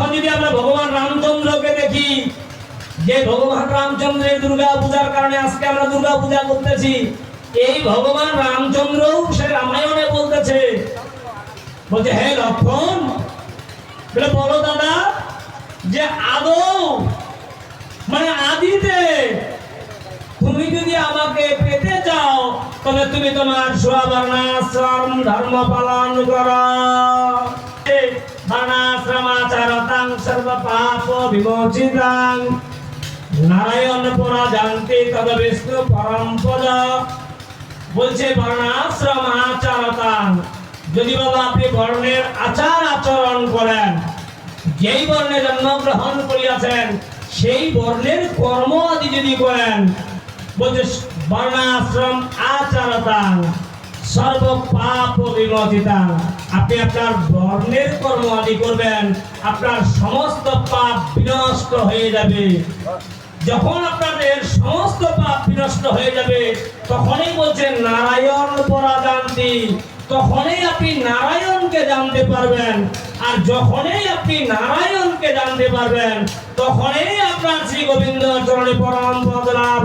এখন যদি আমরা ভগবান রামচন্দ্রকে দেখি, যে ভগবান রামচন্দ্রের দুর্গা পূজার কারণে আজকে আমরা দুর্গা পূজা করতেছি, এই ভগবান রামচন্দ্র সে রামায়ণে বলতেছে। বলছে, হে লক্ষণ, বলে দাদা, যে আদৌ মানে আদিতে তুমি যদি আমাকে পেতে চাও, তবে তুমি তোমার স্ববর্ণাশ্রম ধর্ম পালন করো বর্ণাশ্রমাচারতাং সর্ব পাপ বিমোচিতাং। নারায়ণ পরা জানতে তদ বিষ্ণু পরম পদ। বলছে বর্ণাশ্রম আচারতাং যদি বাবা আপনি বর্ণের আচার আচরণ করেন, যেই বর্ণে জন্মগ্রহণ করিয়াছেন, সেই বর্ণের কর্ম আদি যদি করেন, বলছে বর্ণাশ্রম আচারতাং। সর্ব পাপ বিমোচিতাং। আপনি আপনার বর্ণের কর্ম আদি করবেন, আপনার সমস্ত পাপ বিনষ্ট হয়ে যাবে। যখন আপনাদের সমস্ত পাপ বিনষ্ট হয়ে যাবে, তখনই বলছেন নারায়ণ পরা জানতি তখনই আপনি নারায়ণকে জানতে পারবেন। আর যখনই আপনি নারায়ণকে জানতে পারবেন, তখনই আপনার শ্রী গোবিন্দ চরণে পরম পদ লাভ